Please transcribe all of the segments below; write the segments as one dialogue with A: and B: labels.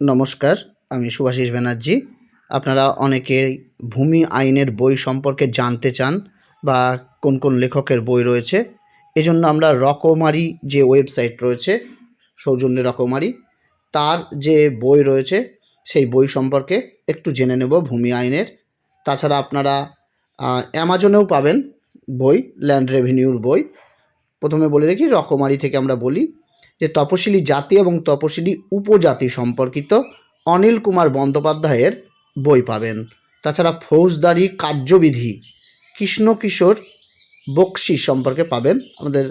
A: নমস্কার, আমি সুভাষিস ব্যানার্জি। আপনারা অনেকেই ভূমি আইনের বই সম্পর্কে জানতে চান বা কোন কোন লেখকের বই রয়েছে, এজন্য আমরা রকমারি যে ওয়েবসাইট রয়েছে, সৌজন্য রকমারি, তার যে বই রয়েছে, সেই বই সম্পর্কে একটু জেনে নেব ভূমি আইনের। তাছাড়া আপনারা অ্যামাজনেও পাবেন বই, ল্যান্ড রেভিনিউর বই। প্রথমে বলে রেখি রকমারি থেকে আমরা বলি। যে তপশিলি জাতি এবং তপশিলি উপজাতি সম্পর্কিত অনিল কুমার বন্দ্যোপাধ্যায়ের বই পাবেন। তাছাড়া ফৌজদারি কার্যবিধি কৃষ্ণ কিশোর বক্সি সম্পর্কে পাবেন। আমাদের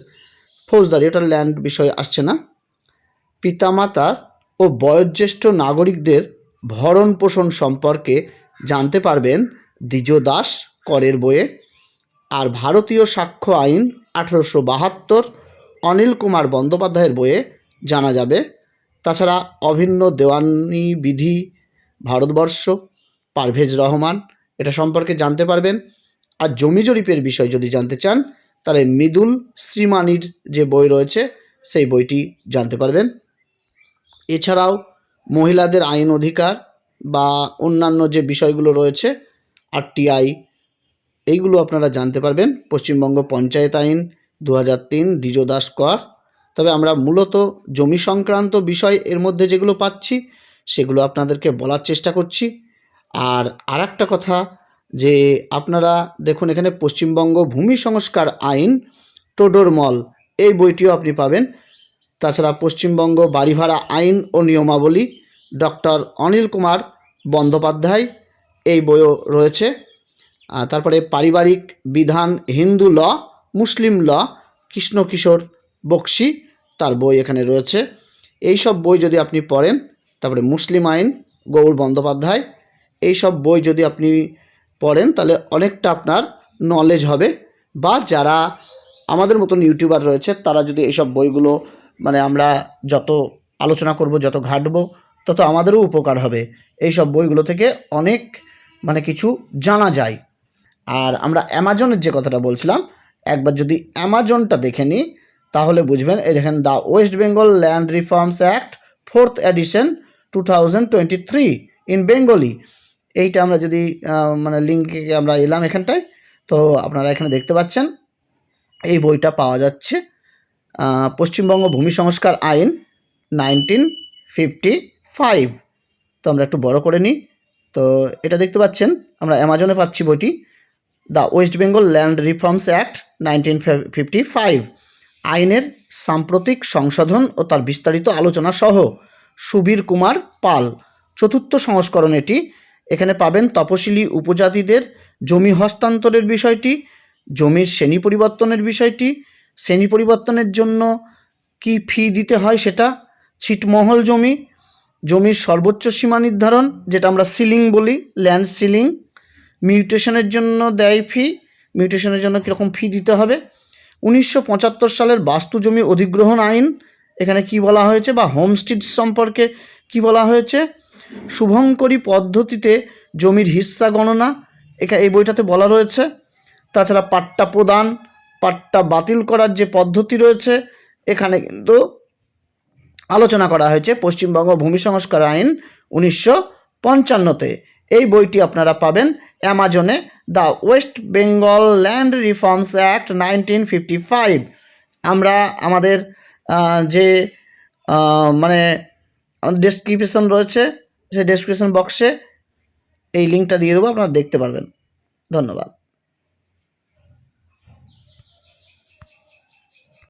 A: ফৌজদারি, ওটা ল্যান্ড বিষয় আসছে না। পিতামাতার ও বয়োজ্যেষ্ঠ নাগরিকদের ভরণ পোষণ সম্পর্কে জানতে পারবেন দ্বিজ দাস করের বইয়ে। আর ভারতীয় সাক্ষ্য আইন আঠেরোশো বাহাত্তর অনিল কুমার বন্দ্যোপাধ্যায়ের বইয়ে জানা যাবে। তাছাড়া অভিন্ন দেওয়ানি বিধি, ভারতবর্ষ, পারভেজ রহমান, এটা সম্পর্কে জানতে পারবেন। আর জমি জরিপের বিষয় যদি জানতে চান, তাহলে মৃদুল শ্রীমানির যে বই রয়েছে, সেই বইটি জানতে পারবেন। এছাড়াও মহিলাদের আইন অধিকার বা অন্যান্য যে বিষয়গুলো রয়েছে, আর আরটিআই এইগুলো আপনারা জানতে পারবেন। পশ্চিমবঙ্গ পঞ্চায়েত আইন দু হাজার তিন কর। তবে আমরা মূলত জমি সংক্রান্ত বিষয় এর মধ্যে যেগুলো পাচ্ছি, সেগুলো আপনাদেরকে বলার চেষ্টা করছি। আর আর একটা কথা যে আপনারা দেখুন এখানে পশ্চিমবঙ্গ ভূমি সংস্কার আইন টোডরমল এই বইটিও আপনি পাবেন। তাছাড়া পশ্চিমবঙ্গ বাড়ি ভাড়া আইন ও নিয়মাবলী, ডক্টর অনিল কুমার বন্দ্যোপাধ্যায়, এই বইও রয়েছে। তারপরে পারিবারিক বিধান, হিন্দু ল মুসলিম ল, কৃষ্ণ কিশোর বক্সি, তার বই এখানে রয়েছে। এই সব বই যদি আপনি পড়েন, তারপরে মুসলিম আইন, গৌর বন্দ্যোপাধ্যায় এই সব বই যদি আপনি পড়েন, তাহলে অনেকটা আপনার নলেজ হবে। বা যারা আমাদের মতন ইউটিউবার রয়েছে, তারা যদি এইসব বইগুলো মানে আমরা যত আলোচনা করব, যত ঘাটবো, তত আমাদেরও উপকার হবে। এই সব বইগুলো থেকে অনেক মানে কিছু জানা যায়। আর আমরা অ্যামাজনের যে কথাটা বলছিলাম একবার যদি অ্যামাজনটা দেখে নিই, তাহলে বুঝবেন এই দেখেন the West Bengal land reforms act fourth edition two thousand twenty three in Bengali এইটা আমরা যদি মানে লিঙ্কে আমরা এলাম এখানটায়, তো আপনারা এখানে দেখতে পাচ্ছেন, এই বইটা পাওয়া যাচ্ছে পশ্চিমবঙ্গ ভূমি সংস্কার আইন নাইনটিন ফিফটি ফাইভ তো আমরা একটু বড় করে নিই, তো এটা দেখতে পাচ্ছেন, আমরা অ্যামাজনে পাচ্ছি বইটি। The West Bengal land reforms act nineteen fifty five. আইনের সাম্প্রতিক সংশোধন ও তার বিস্তারিত আলোচনা সহ সুবীর কুমার পাল। চতুর্থ সংস্করণ এটি। এখানে পাবেন তপশিলি উপজাতিদের জমি হস্তান্তরের বিষয়টি, জমির শ্রেণি পরিবর্তনের বিষয়টি, শ্রেণি পরিবর্তনের জন্য কি ফি দিতে হয় সেটা, ছিটমহল জমি, জমির সর্বোচ্চ সীমা নির্ধারণ, যেটা আমরা সিলিং বলি, ল্যান্ড সিলিং, মিউটেশনের জন্য দেয় ফি মিউটেশনের জন্য কীরকম ফি দিতে হবে? উনিশশো পঁচাত্তর সালের বাস্তু জমি অধিগ্রহণ আইন, এখানে কি বলা হয়েছে বা হোমস্টিড সম্পর্কে কি বলা হয়েছে? শুভঙ্করী পদ্ধতিতে জমির হিস্সা গণনা এখানে এই বইটাতে বলা রয়েছে। তাছাড়া পাট্টা প্রদান, পাট্টা বাতিল করার যে পদ্ধতি রয়েছে, এখানে কিন্তু আলোচনা করা হয়েছে। পশ্চিমবঙ্গ ভূমি সংস্কার আইন উনিশশো পঞ্চান্নতে। এই বইটি আপনারা পাবেন অ্যামাজনে the West Bengal land reforms act nineteen fifty five আমরা আমাদের যে মানে ডেসক্রিপশন রয়েছে, সেই ডেসক্রিপশন বক্সে এই লিঙ্কটা দিয়ে দেবো, আপনারা দেখতে পারবেন। ধন্যবাদ।